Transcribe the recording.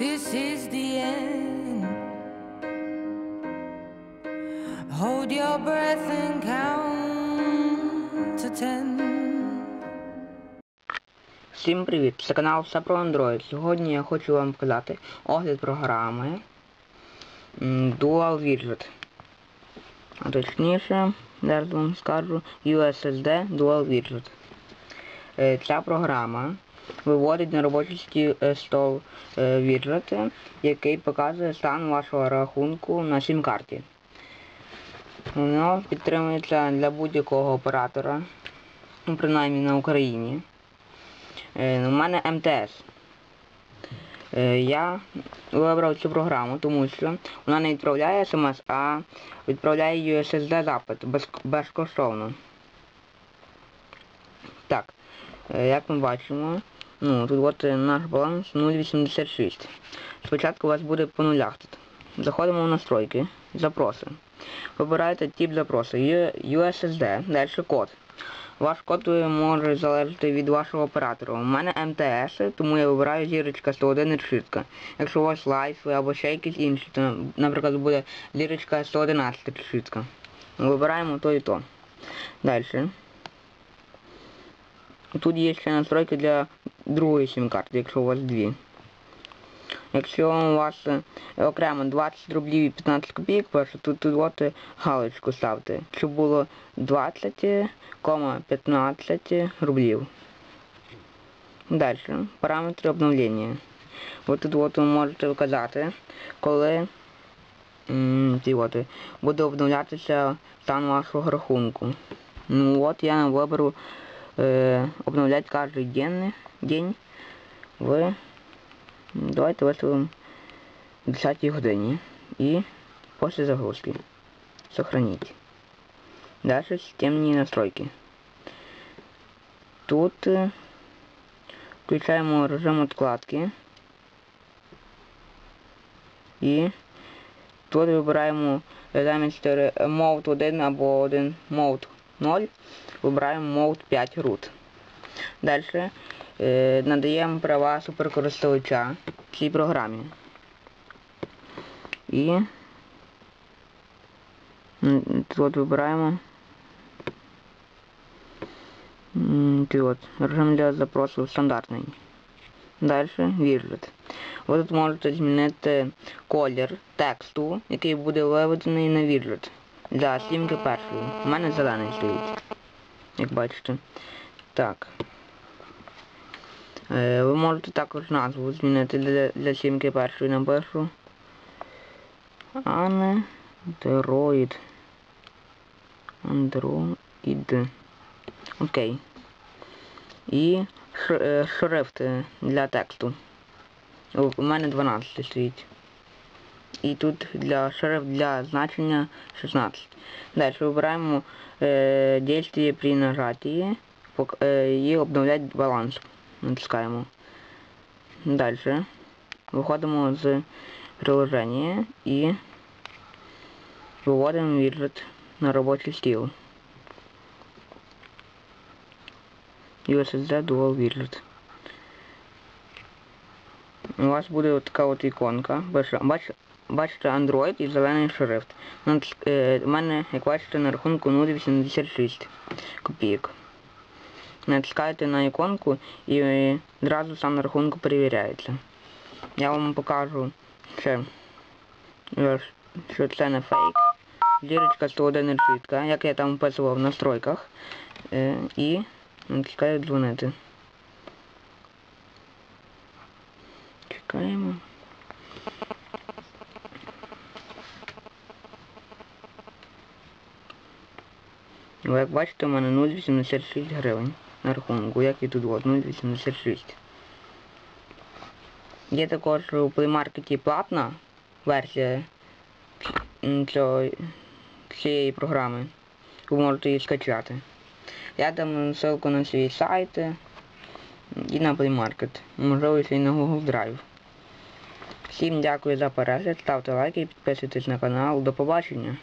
this is the end. Hold your breath and count to ten. Всім привіт! Це канал Все про Android. Сьогодні я хочу вам показати огляд програми Dual Widget. А точніше, зараз вам скажу USSD Dual Widget. Е, Ця програма виводить на робочий е, стол е, віджити, який показує стан вашого рахунку на сім-карті. Воно підтримується для будь-якого оператора, ну, принаймні на Україні. Е, У мене МТС. Я вибрав цю програму, тому що вона не відправляє смс, а відправляє USSD запит безкоштовно. Так, як ми бачимо, ну, тут от е, наш баланс 0,86. Спочатку у вас буде по нулях тут. Заходимо в настройки, запроси. Вибираєте тип запросу USSD, далі код. Ваш код е, може залежати від вашого оператора. У мене МТС, тому я вибираю зірочка 101 решітка. Якщо у вас лайф або ще якісь інші, то, наприклад, буде зірочка 111 решітка. Вибираємо то і то. Далі. Тут є ще настройки для другої сім-карти, якщо у вас дві. Якщо у вас е, окремо 20 рублів і 15 копійок, перше, тут, тут от е, галочку ставте, щоб було 20,15 рублів. Далі. Параметри обновлення. От тут от ви можете вказати, коли м, от, буде обновлятися стан вашого рахунку. Ну от я виберу е, обновлять кожен день, день в Давайте виставимо 10 годині і після загрузки. Сохраніть. Далі системні настройки. Тут е, включаємо режим відкладки. І тут вибираємо е, замість Mode 1 або 1 Mode 0. Вибираємо Mode 5 root. Далі надаємо права суперкористувача цій програмі. І тут вибираємо от, режим для запросу стандартний. Далі widget. Ви тут можете змінити колір тексту, який буде виведений на widget для сімки першої. У мене зелений стоїть, як бачите. Так. Е, Ви можете також назву змінити для, для сімки першої на першу. Android. Android. Окей. І е, шрифт для тексту. У мене 12 стоїть. І тут для шрифт для значення 16. Далі вибираємо е, действие при нажатии е, і обновлять баланс натискаємо. Далі. Виходимо з приложення і виводимо віджит на робочий стіл. USSD Dual Widget. У вас буде така от іконка. Бачите, бач- бачите Android і зелений шрифт. Е, У мене, як бачите, на рахунку 0,86 копійок натискаєте на іконку і е, одразу сам на рахунку перевіряється. Я вам покажу ще, е, що це не фейк. Лірочка 101 решітка, як я там вписував в настройках. Е, І натискаю дзвонити. Чекаємо. Ну, як бачите, у мене 0,86 гривень на рахунку, як і тут от 0,86. Є також у Market платна версія цієї програми. Ви можете її скачати. Я дам ссылку на свій сайт е, і на Market. Можливо, ще й на Google Drive. Всім дякую за перегляд, ставте лайки і підписуйтесь на канал. До побачення.